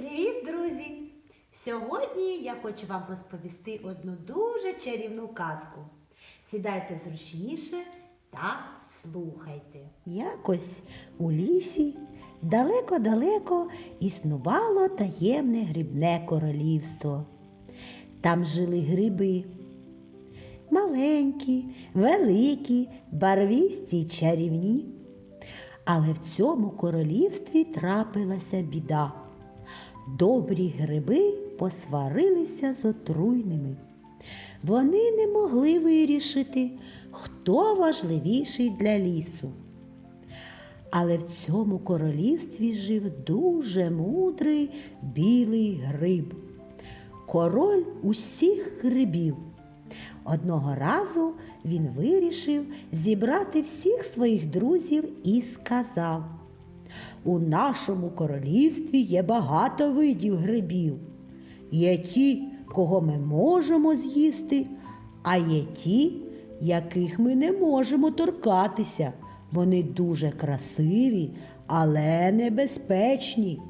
Привіт, друзі! Сьогодні я хочу вам розповісти одну дуже чарівну казку. Сідайте зручніше та слухайте. Якось у лісі далеко-далеко існувало таємне грибне королівство. Там жили гриби. Маленькі, великі, барвісті й чарівні. Але в цьому королівстві трапилася біда. Добрі гриби посварилися з отруйними. Вони не могли вирішити, хто важливіший для лісу. Але в цьому королівстві жив дуже мудрий білий гриб, король усіх грибів. Одного разу він вирішив зібрати всіх своїх друзів і сказав: У нашому королівстві є багато видів грибів. Є ті, кого ми можемо з'їсти, а є ті, яких ми не можемо торкатися. Вони дуже красиві, але небезпечні.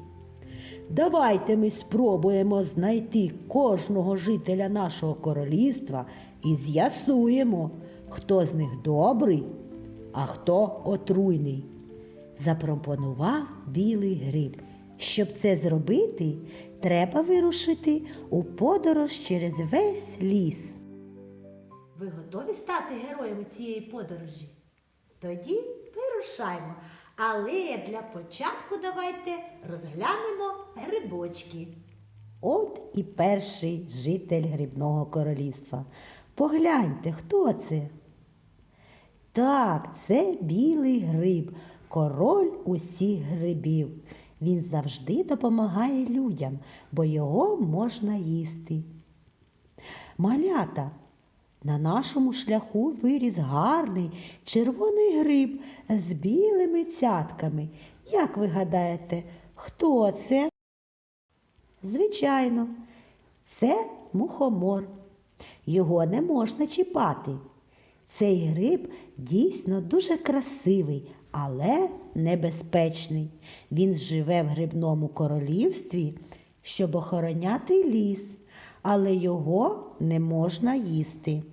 Давайте ми спробуємо знайти кожного жителя нашого королівства і з'ясуємо, хто з них добрий, а хто отруйний. Запропонував білий гриб. Щоб це зробити, треба вирушити у подорож через весь ліс. Ви готові стати героями цієї подорожі? Тоді вирушаймо. Але для початку давайте розглянемо грибочки. От і перший житель грибного королівства. Погляньте, хто це? Так, це білий гриб, король усіх грибів. Він завжди допомагає людям, бо його можна їсти. Малята, на нашому шляху виріс гарний червоний гриб з білими цятками. Як ви гадаєте, хто це? Звичайно, це мухомор. Його не можна чіпати. Цей гриб дійсно дуже красивий, але небезпечний. Він живе в грибному королівстві, щоб охороняти ліс, але його не можна їсти.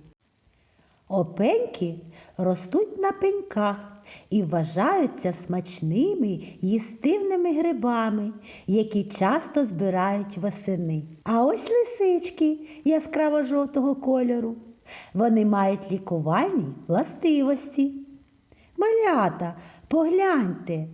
Опеньки ростуть на пеньках і вважаються смачними їстивними грибами, які часто збирають восени. А ось лисички яскраво жовтого кольору. Вони мають лікувальні властивості. Малята, погляньте,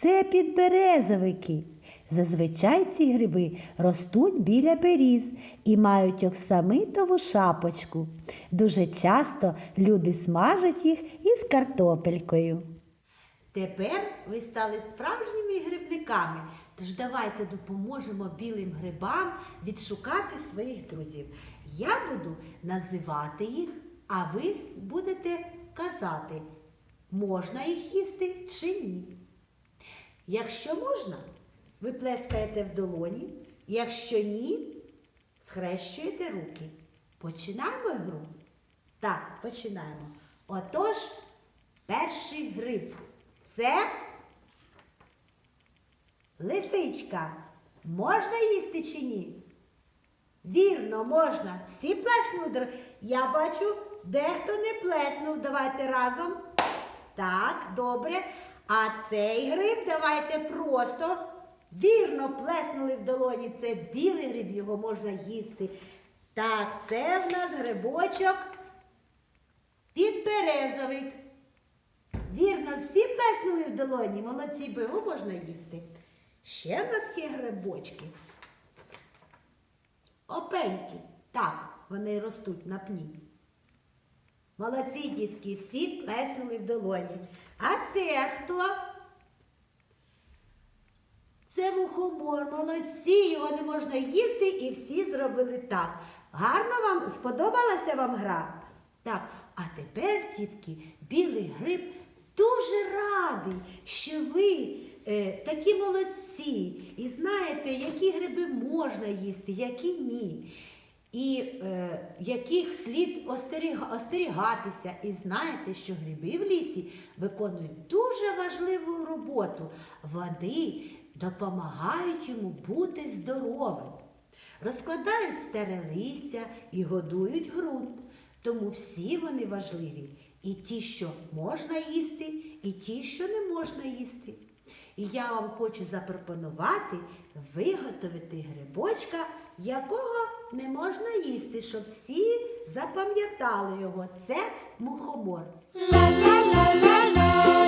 це підберезовики. Зазвичай ці гриби ростуть біля беріз і мають оксамитову шапочку. Дуже часто люди смажать їх із картопелькою. Тепер ви стали справжніми грибниками, тож давайте допоможемо білим грибам відшукати своїх друзів. Я буду називати їх, а ви будете казати, можна їх їсти чи ні. Якщо можна, ви плескаєте в долоні, якщо ні, схрещуєте руки. Починаємо гру? Так, починаємо. Отож, перший гриб. Це лисичка. Можна їсти чи ні? Вірно, можна. Всі плеснули. Я бачу, дехто не плеснув. Давайте разом. Так, добре. А цей гриб давайте просто. Вірно, плеснули в долоні. Це білий гриб, його можна їсти. Так, це в нас грибочок підберезовик. Вірно, всі плеснули в долоні, молодці, бо його можна їсти. Ще в нас є грибочки. Опеньки. Так, вони ростуть на пні. Молодці, дітки, всі плеснули в долоні. А це хто? Це мухомор, молодці, його не можна їсти і всі зробили так. Гарно вам сподобалася вам гра? Так, а тепер, дітки, білий гриб дуже радий, що ви е, такі молодці і знаєте, які гриби можна їсти, які ні. І е, яких слід остеріга- остерігатися. І знаєте, що гриби в лісі виконують дуже важливу роботу. Вони допомагають йому бути здоровим. Розкладають старе листя і годують ґрунт. Тому всі вони важливі. І ті, що можна їсти, і ті, що не можна їсти. І я вам хочу запропонувати виготовити грибочка, якого не можна їсти, щоб всі запам'ятали його. Це мухомор. La